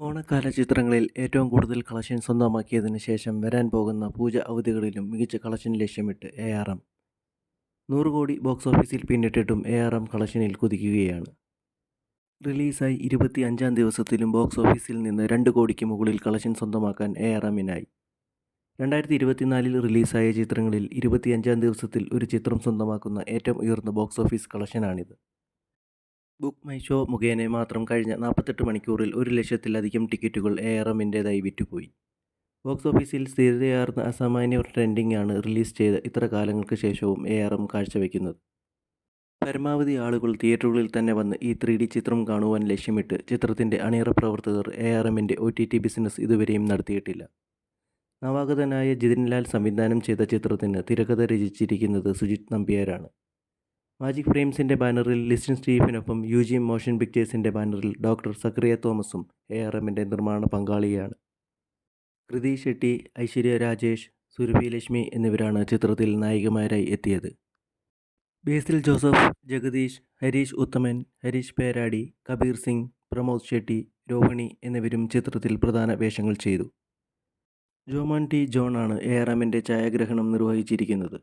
ഓണക്കാല ചിത്രങ്ങളിൽ ഏറ്റവും കൂടുതൽ കളക്ഷൻ സ്വന്തമാക്കിയതിന് ശേഷം വരാൻ പോകുന്ന പൂജ അവധികളിലും മികച്ച കളക്ഷൻ ലക്ഷ്യമിട്ട് എ ആർ എം നൂറ് കോടി ബോക്സ് ഓഫീസിൽ പിന്നിട്ടിട്ടും എ ആർ എം കളക്ഷനിൽ കുതിക്കുകയാണ്. റിലീസായി ഇരുപത്തി അഞ്ചാം ദിവസത്തിലും ബോക്സ് ഓഫീസിൽ നിന്ന് രണ്ട് കോടിക്ക് മുകളിൽ കളക്ഷൻ സ്വന്തമാക്കാൻ എ ആർ എമ്മിനായി രണ്ടായിരത്തി ഇരുപത്തിനാലിൽ റിലീസായ ചിത്രങ്ങളിൽ ഇരുപത്തിയഞ്ചാം ദിവസത്തിൽ ഒരു ചിത്രം സ്വന്തമാക്കുന്ന ഏറ്റവും ഉയർന്ന ബോക്സ് ഓഫീസ് കളക്ഷനാണിത്. ബുക്ക് മൈ ഷോ മുഖേന മാത്രം കഴിഞ്ഞ നാൽപ്പത്തെട്ട് മണിക്കൂറിൽ ഒരു ലക്ഷത്തിലധികം ടിക്കറ്റുകൾ എ ആർ എമ്മിന്റേതായി വിറ്റുപോയി. ബോക്സ് ഓഫീസിൽ സ്ഥിരതയാർന്ന അസാമാന്യ ട്രെൻഡിംഗ് ആണ് റിലീസ് ചെയ്ത ഇത്ര കാലങ്ങൾക്ക് ശേഷവും എ ആർ എം കാഴ്ചവെക്കുന്നത്. പരമാവധി ആളുകൾ തിയേറ്ററുകളിൽ തന്നെ വന്ന് ഈ ത്രീ ഡി ചിത്രം കാണുവാൻ ലക്ഷ്യമിട്ട് ചിത്രത്തിന്റെ അണിയറ പ്രവർത്തകർ എ ആർ എമ്മിന്റെ ഒ ടി ടി ബിസിനസ് ഇതുവരെയും നടത്തിയിട്ടില്ല. നവാഗതനായ ജിതിൻലാൽ സംവിധാനം ചെയ്ത ചിത്രത്തിന് തിരക്കഥ രചിച്ചിരിക്കുന്നത് സുജിത് നമ്പ്യാരാണ്. മാജിക് ഫ്രെയിംസിന്റെ ബാനറിൽ ലിസ്റ്റിൻ സ്റ്റീഫിനൊപ്പം യു ജി മോഷൻ പിക്ചേഴ്സിന്റെ ബാനറിൽ ഡോക്ടർ സക്രിയ തോമസും എ ആർ എമ്മിന്റെ നിർമ്മാണ പങ്കാളിയാണ്. കൃതി ഷെട്ടി ഐശ്വര്യ രാജേഷ് സുരഭി ലക്ഷ്മി എന്നിവരാണ് ചിത്രത്തിൽ നായികമാരായി എത്തിയത്. ബേസിൽ ജോസഫ് ജഗദീഷ് ഹരീഷ് ഉത്തമൻ ഹരീഷ് പേരാടി കബീർ സിംഗ് പ്രമോദ് ഷെട്ടി രോഹിണി എന്നിവരും ചിത്രത്തിൽ പ്രധാന വേഷങ്ങൾ ചെയ്തു. ജോമാൻ ടി. ജോൺ ആണ് എ ആർ എമ്മിന്റെ ഛായാഗ്രഹണം നിർവഹിച്ചിരിക്കുന്നത്.